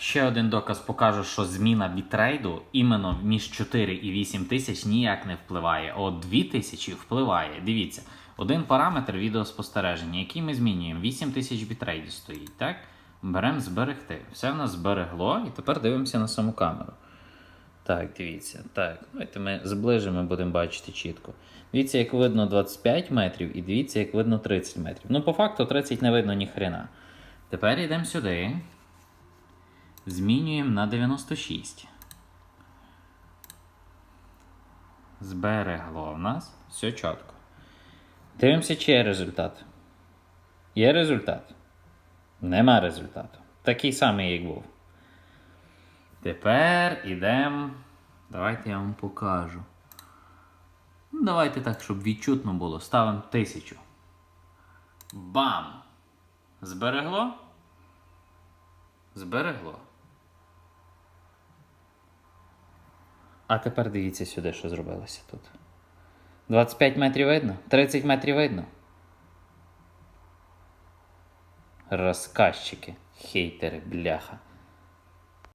Ще один доказ покаже, що зміна бітрейду іменно між 4 і 8 тисяч ніяк не впливає. От 2 тисячі впливає. Дивіться, один параметр відеоспостереження, який ми змінюємо. 8 тисяч бітрейду стоїть, так? Беремо зберегти. Все в нас зберегло, і тепер дивимося на саму камеру. Так, дивіться. Так, давайте ми зближимо, будемо бачити чітко. Дивіться, як видно 25 метрів, і дивіться, як видно 30 метрів. Ну, по факту 30 не видно ні хрена. Тепер йдемо сюди. Змінюємо на 96. Зберегло в нас. Все чітко. Дивимося, чи є результат. Є результат? Нема результату. Такий самий, як був. Тепер ідемо. Давайте я вам покажу. Ну, Давайте так, щоб відчутно було. Ставимо тисячу. Бам! Зберегло? Зберегло. А тепер дивіться сюди, що зробилося тут. 25 метрів видно? 30 метрів видно? Розказчики, хейтери, бляха.